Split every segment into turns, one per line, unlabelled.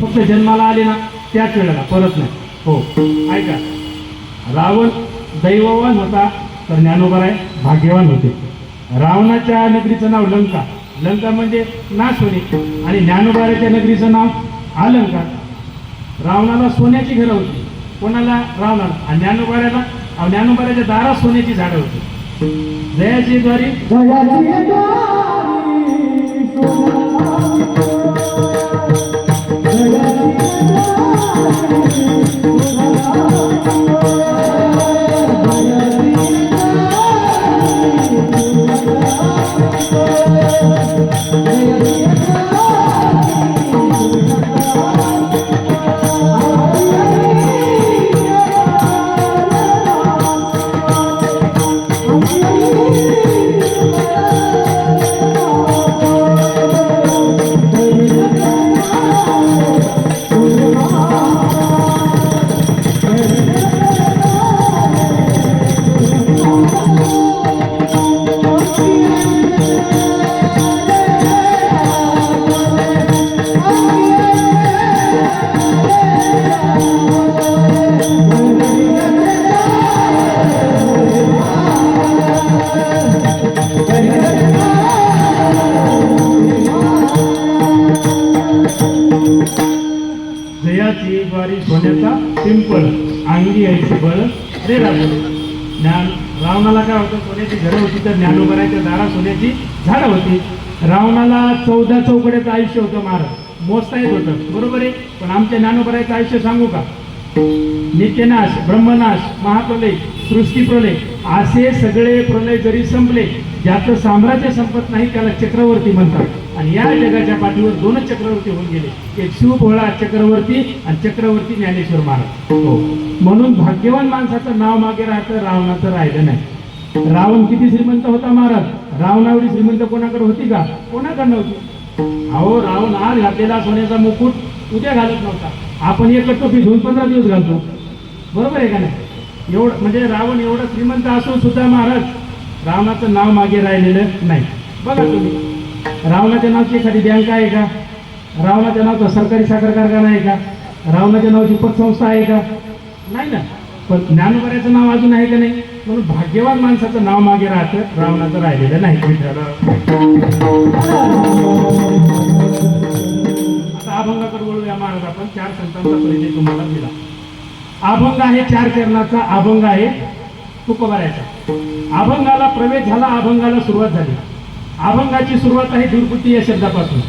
फक्त जन्माला आले ना त्याच वेळेला परत नाही. हो. ऐका. रावण दैववान होता तर ज्ञानोबराय भाग्यवान होते. रावणाच्या नगरीचं नाव लंका. लंका म्हणजे नाश होणे आणि ज्ञानोबाराच्या नगरीचं नाव अलंका रावणाला सोन्याची घरं होती. कोणाला? रावणाला. आणि ज्ञानोबाऱ्याला ज्ञानोबाऱ्याच्या दारात सोन्याची झाडं होती. जयाची द्वारी जयाची द्वारी सोन्याचा पिंपळ अंगी यायची बळ ज्ञान रावणाला काय होतं? सोन्याची घरं होती तर ज्ञानोबराच्या दारा सोन्याची झाडं होती. रावणाला चौदा चौकड्याचं आयुष्य होतं महाराज. मोजता येत होतं. बरोबर आहे? पण आमच्या ज्ञानोबराचं आयुष्य सांगू का? नित्यनाश ब्रह्मनाश महाप्रलय सृष्टी प्रलय असे सगळे प्रलय जरी संपले ज्याचं साम्राज्य संपत नाही त्याला चक्रवर्ती म्हणतात. आणि या जगाच्या पाठीवर दोनच चक्रवर्ती होऊन गेले. एक शिवभोळा चक्रवर्ती आणि चक्रवर्ती ज्ञानेश्वर महाराज. हो. म्हणून भाग्यवान माणसाचं नाव मागे राहतं रावणाचं राहिलं नाही. रावण किती श्रीमंत होता महाराज? रावणावरी श्रीमंत कोणाकडे होती का? कोणाकडे नव्हती. अहो रावण आज घातलेला सोन्याचा मुकुट उद्या घालत नव्हता. आपण एक टोपी धुवून पंधरा दिवस घालतो. बरोबर आहे का नाही? एवढं म्हणजे रावण एवढं श्रीमंत असून सुद्धा महाराज रावणाचं नाव मागे राहिलेलं नाही. बघा तुम्ही. रावणाच्या नावाची एखादी बँक आहे का? रावणाच्या नावाचा सरकारी साखर कारखाना आहे का? रावणाच्या नावाची पतसंस्था आहे का? नाही ना. पण ज्ञानोबऱ्याचं नाव अजून आहे का नाही? म्हणून भाग्यवान माणसाचं नाव मागे राहतं रावणाचं राहिलेलं नाही आता अभंगाकडे वळूया महाराज आपण. चार संतांचा परिचय तुम्हाला दिला. अभंग आहे चार चरणाचा. अभंग आहे तुकोबाऱ्याचा अभंगाला प्रवेश झाला अभंगाला सुरुवात झाली. अभंगाची सुरुवात आहे दुर्बुद्धी या शब्दापासून.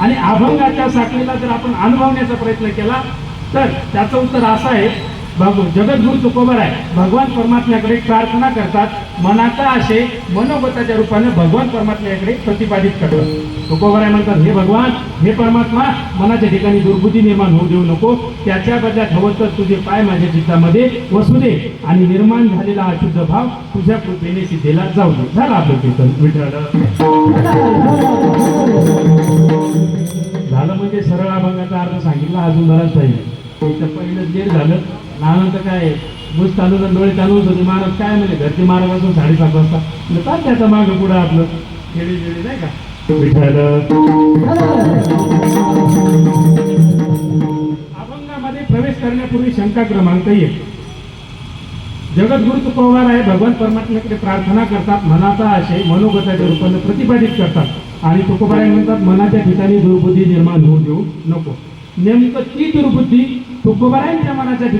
आणि अभंगाच्या साखळीला जर आपण अनुभवण्याचा प्रयत्न केला तर त्याचं उत्तर असं आहे बघू जगद्गुरु तुकोबर आहे भगवान परमात्म्याकडे प्रार्थना करतात. मनाचा आशय मनोगताच्या रूपाने भगवान परमात्म्याकडे प्रतिपादित करतात. तुकोबर आहे म्हणतात हे भगवान हे परमात्मा मनाच्या ठिकाणी दुर्बुद्धी निर्माण होऊ देऊ नको. त्याच्या बदल्यात हवं तर तुझे पाय माझ्या चित्तामध्ये वसू दे आणि निर्माण झालेला अशुद्ध भाव तुझ्या कृपेने सिद्धेला जाऊ दे. झालं आपलं कीर्तन. विठ्ठल झालं म्हणजे सरळ अभंगाचा अर्थ सांगितला अजून बराच पाहिजे पहिलं लेट झालं लहानंतर काय बुज चालू डोळे चालूच होते महाराज काय म्हणजे घरचे महाराज असून साडेसात वाजता. म्हणलं काय त्याचं मागं पुढं आपलं. खेळी खेळी नाही का? अभंगामध्ये प्रवेश करण्यापूर्वी शंका क्रमांक एक. जगद्गुरु तुकोबार आहे भगवान परमात्म्याकडे प्रार्थना करतात मनाचा आशय मनोगताच्या रूपाने प्रतिपादित करतात. आणि तुकोबाराय म्हणतात मनाच्या ठिकाणी दुर्बुद्धी निर्माण होऊ देऊ नको. नेमकं ती दुर्बुद्धी तुकोबारायांच्या मनाच्या ठिकाणी